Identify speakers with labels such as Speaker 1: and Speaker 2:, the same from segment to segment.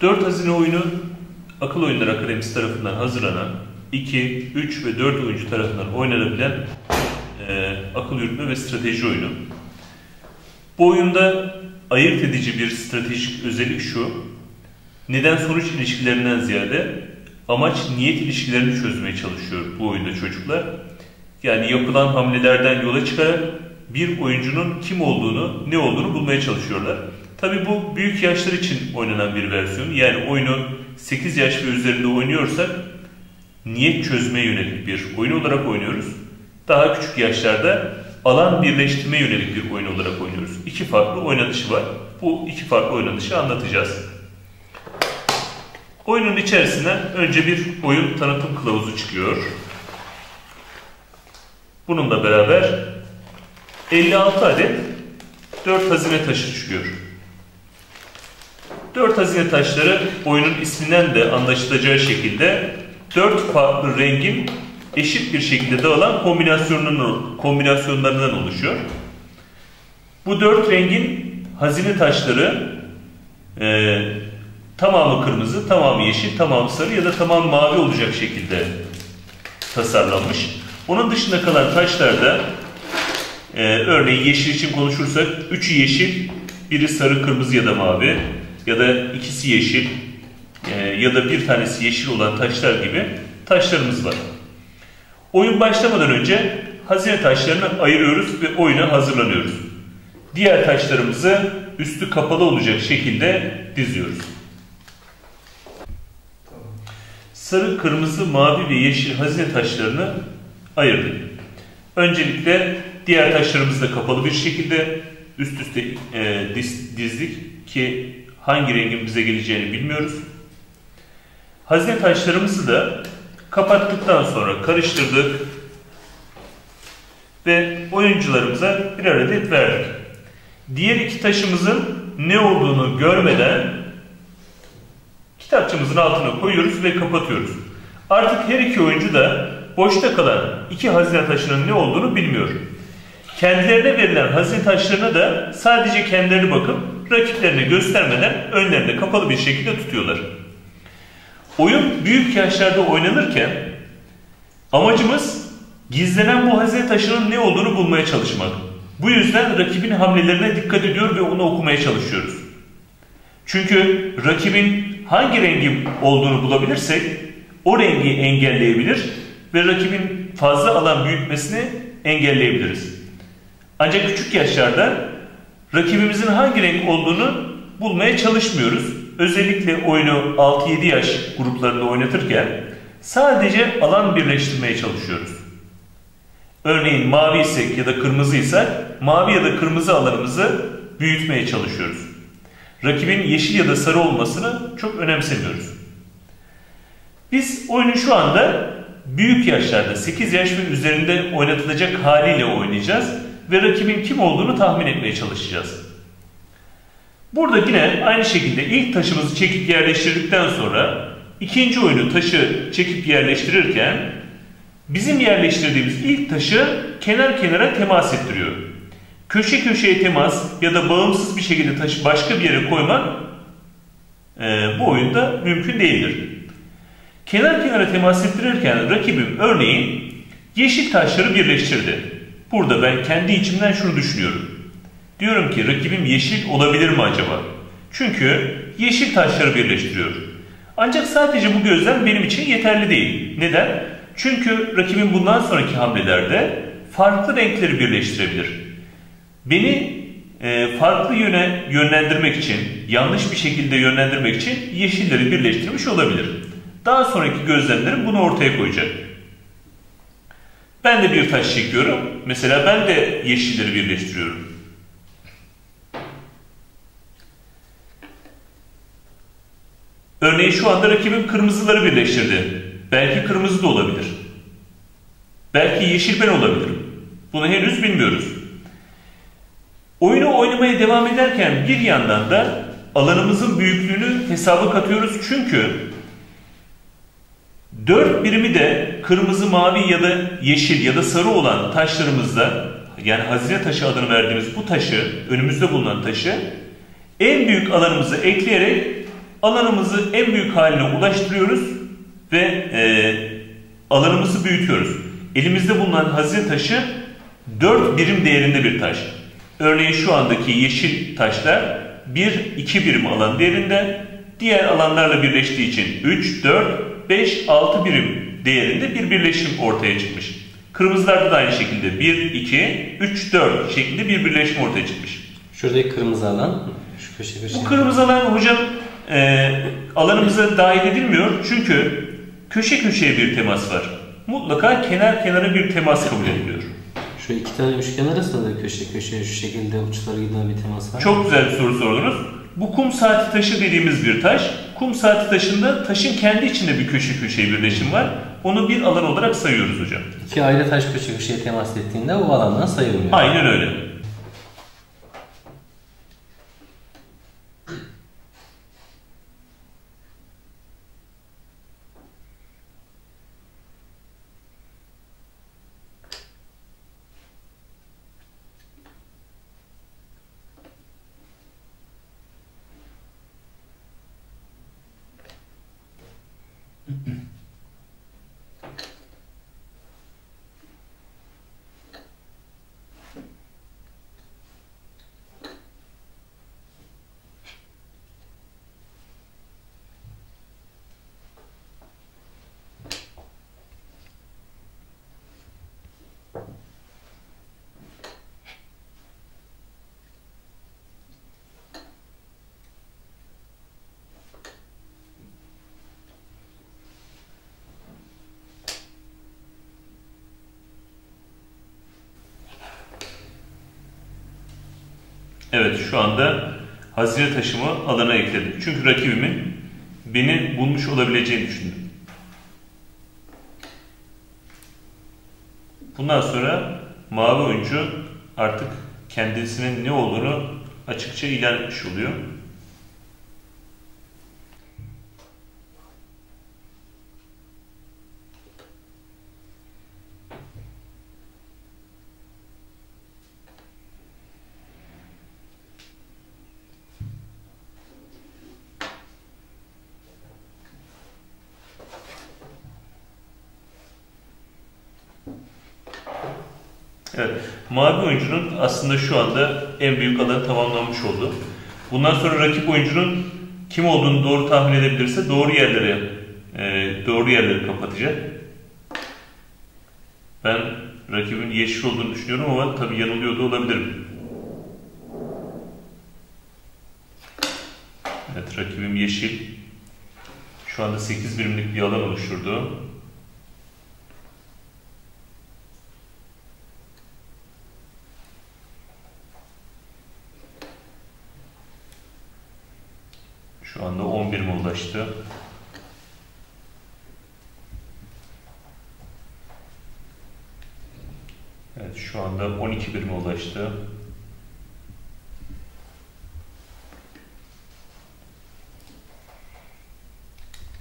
Speaker 1: Dört hazine oyunu Akıl Oyunları Akademisi tarafından hazırlanan 2, 3 ve 4 oyuncu tarafından oynanabilen e, akıl yürütme ve strateji oyunu. Bu oyunda ayırt edici bir stratejik özellik şu, neden sonuç ilişkilerinden ziyade amaç niyet ilişkilerini çözmeye çalışıyor bu oyunda çocuklar. Yani yapılan hamlelerden yola çıkarak bir oyuncunun kim olduğunu, ne olduğunu bulmaya çalışıyorlar. Tabi bu büyük yaşlar için oynanan bir versiyon. Yani oyunu 8 yaş ve üzerinde oynuyorsak niyet çözmeye yönelik bir oyun olarak oynuyoruz. Daha küçük yaşlarda alan birleştirme yönelik bir oyun olarak oynuyoruz. İki farklı oynanışı var. Bu iki farklı oynanışı anlatacağız. Oyunun içerisinden önce bir oyun tanıtım kılavuzu çıkıyor. Bununla beraber 56 adet 4 hazine taşı çıkıyor. 4 hazine taşları oyunun isminden de anlaşılacağı şekilde 4 farklı rengin eşit bir şekilde dağılan kombinasyonlarından, oluşuyor. Bu 4 rengin hazine taşları e, tamamı kırmızı, tamamı yeşil, tamamı sarı ya da tamamı mavi olacak şekilde tasarlanmış. Onun dışında kalan taşlarda e, örneğin yeşil için konuşursak 3'ü yeşil, biri sarı, kırmızı ya da mavi ya da ikisi yeşil e, ya da bir tanesi yeşil olan taşlar gibi taşlarımız var. Oyun başlamadan önce hazine taşlarını ayırıyoruz ve oyuna hazırlanıyoruz. Diğer taşlarımızı üstü kapalı olacak şekilde diziyoruz. Sarı, kırmızı, mavi ve yeşil hazine taşlarını ayırdık. Öncelikle diğer taşlarımızı da kapalı bir şekilde üst üste e, diz, dizdik ki hangi rengin bize geleceğini bilmiyoruz. Hazine taşlarımızı da kapattıktan sonra karıştırdık ve oyuncularımıza birer adet verdik. Diğer iki taşımızın ne olduğunu görmeden kitapçımızın altına koyuyoruz ve kapatıyoruz. Artık her iki oyuncu da boşta kalan iki hazine taşının ne olduğunu bilmiyor. Kendilerine verilen hazine taşlarına da sadece kendileri bakıp rakiplerine göstermeden önlerinde kapalı bir şekilde tutuyorlar. Oyun büyük yaşlarda oynanırken amacımız gizlenen bu hazine taşının ne olduğunu bulmaya çalışmak. Bu yüzden rakibin hamlelerine dikkat ediyor ve onu okumaya çalışıyoruz. Çünkü rakibin hangi rengi olduğunu bulabilirsek o rengi engelleyebilir ve rakibin fazla alan büyütmesini engelleyebiliriz. Ancak küçük yaşlarda rakibimizin hangi renk olduğunu bulmaya çalışmıyoruz. Özellikle oyunu 6-7 yaş gruplarında oynatırken sadece alan birleştirmeye çalışıyoruz. Örneğin mavi isek ya da kırmızı ise mavi ya da kırmızı alanımızı büyütmeye çalışıyoruz. Rakibin yeşil ya da sarı olmasını çok önemsemiyoruz. Biz oyunu şu anda büyük yaşlarda 8 yaş ve üzerinde oynatılacak haliyle oynayacağız ve rakibin kim olduğunu tahmin etmeye çalışacağız. Burada yine aynı şekilde ilk taşımızı çekip yerleştirdikten sonra ikinci oyunu taşı çekip yerleştirirken bizim yerleştirdiğimiz ilk taşı kenar kenara temas ettiriyor. Köşe köşeye temas ya da bağımsız bir şekilde taşı başka bir yere koymak e, bu oyunda mümkün değildir. Kenar kenara temas ettirirken rakibim örneğin yeşil taşları birleştirdi. Burada ben kendi içimden şunu düşünüyorum. Diyorum ki rakibim yeşil olabilir mi acaba? Çünkü yeşil taşları birleştiriyor. Ancak sadece bu gözlem benim için yeterli değil. Neden? Çünkü rakibim bundan sonraki hamlelerde farklı renkleri birleştirebilir. Beni e, farklı yöne yönlendirmek için, yanlış bir şekilde yönlendirmek için yeşilleri birleştirmiş olabilir. Daha sonraki gözlemlerim bunu ortaya koyacak. Ben de bir taş çekiyorum. Mesela ben de yeşilleri birleştiriyorum. Örneğin şu anda rakibim kırmızıları birleştirdi. Belki kırmızı da olabilir. Belki yeşil ben olabilirim. Bunu henüz bilmiyoruz. Oyunu oynamaya devam ederken bir yandan da alanımızın büyüklüğünü hesaba katıyoruz. Çünkü dört birimi de kırmızı, mavi ya da yeşil ya da sarı olan taşlarımızda yani hazine taşı adını verdiğimiz bu taşı, önümüzde bulunan taşı en büyük alanımızı ekleyerek alanımızı en büyük haline ulaştırıyoruz ve e, alanımızı büyütüyoruz. Elimizde bulunan hazine taşı 4 birim değerinde bir taş. Örneğin şu andaki yeşil taşlar 1-2 birim alan değerinde, diğer alanlarla birleştiği için 3, 4, 5, 6 birim değerinde bir birleşim ortaya çıkmış. Kırmızılarda da aynı şekilde 1, 2, 3, 4 şeklinde bir birleşim ortaya çıkmış.
Speaker 2: Şuradaki kırmızı alan, şu köşe köşe.
Speaker 1: Bu kırmızı alan hocam e, alanımıza dahil edilmiyor çünkü köşe köşeye bir temas var. Mutlaka kenar kenara bir temas kabul ediliyor.
Speaker 2: Şu iki tane üçgen arasında da köşe köşeye şu şekilde uçları giden bir temas var.
Speaker 1: Çok güzel bir soru sordunuz. Bu kum saati taşı dediğimiz bir taş. Kum saati taşında taşın kendi içinde bir köşe köşeye birleşim var. Onu bir alan olarak sayıyoruz hocam.
Speaker 2: İki ayrı taş köşe köşeye temas ettiğinde o alandan sayılmıyor.
Speaker 1: Aynen öyle. Evet şu anda hazine taşımı alana ekledim. Çünkü rakibimin beni bulmuş olabileceğini düşündüm. Bundan sonra mavi oyuncu artık kendisinin ne olduğunu açıkça ilan etmiş oluyor. Evet. Mavi oyuncunun aslında şu anda en büyük alanı tamamlanmış oldu. Bundan sonra rakip oyuncunun kim olduğunu doğru tahmin edebilirse doğru yerlere e, doğru yerleri kapatacak. Ben rakibin yeşil olduğunu düşünüyorum ama tabii yanılıyor da olabilirim. Evet rakibim yeşil. Şu anda 8 birimlik bir alan oluşturdu. Şu anda 11 mi ulaştı? Evet şu anda 12 birime ulaştı.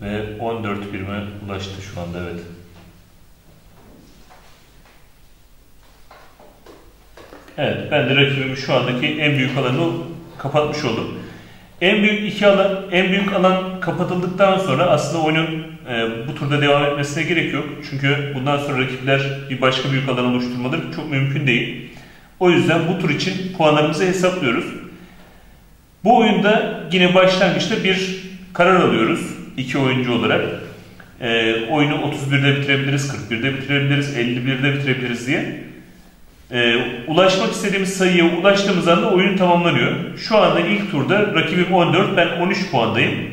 Speaker 1: Ve 14 birime ulaştı şu anda evet. Evet ben de rakibimi şu andaki en büyük alanı kapatmış oldum. En büyük iki alan, en büyük alan kapatıldıktan sonra aslında oyunun e, bu turda devam etmesine gerek yok. Çünkü bundan sonra rakipler bir başka büyük alan oluşturmaları çok mümkün değil. O yüzden bu tur için puanlarımızı hesaplıyoruz. Bu oyunda yine başlangıçta bir karar alıyoruz iki oyuncu olarak. E, oyunu 31'de bitirebiliriz, 41'de bitirebiliriz, 51'de bitirebiliriz diye. E, ulaşmak istediğimiz sayıya ulaştığımız anda oyun tamamlanıyor. Şu anda ilk turda rakibim 14, ben 13 puandayım.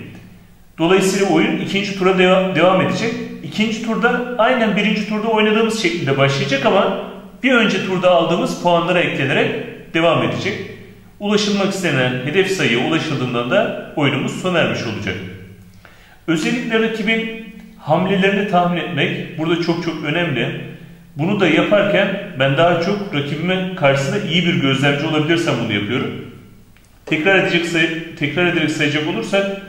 Speaker 1: Dolayısıyla oyun ikinci tura deva devam edecek. İkinci turda aynen birinci turda oynadığımız şekilde başlayacak ama bir önce turda aldığımız puanlara eklenerek devam edecek. Ulaşılmak istenen hedef sayıya ulaşıldığında da oyunumuz sona ermiş olacak. Özellikle rakibin hamlelerini tahmin etmek burada çok çok önemli. Bunu da yaparken ben daha çok rakibimin karşısında iyi bir gözlemci olabilirsem bunu yapıyorum. Tekrar edecek tekrar ederek sayacak olursak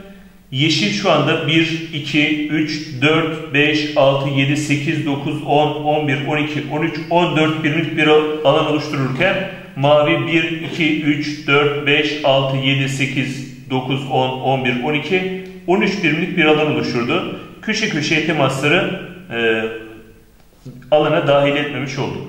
Speaker 1: yeşil şu anda 1, 2, 3, 4, 5, 6, 7, 8, 9, 10, 11, 12, 13, 14 birimlik bir alan oluştururken mavi 1, 2, 3, 4, 5, 6, 7, 8, 9, 10, 11, 12 13 birimlik bir alan oluşurdu. Köşe köşeye temasları e, alana dahil etmemiş olduk.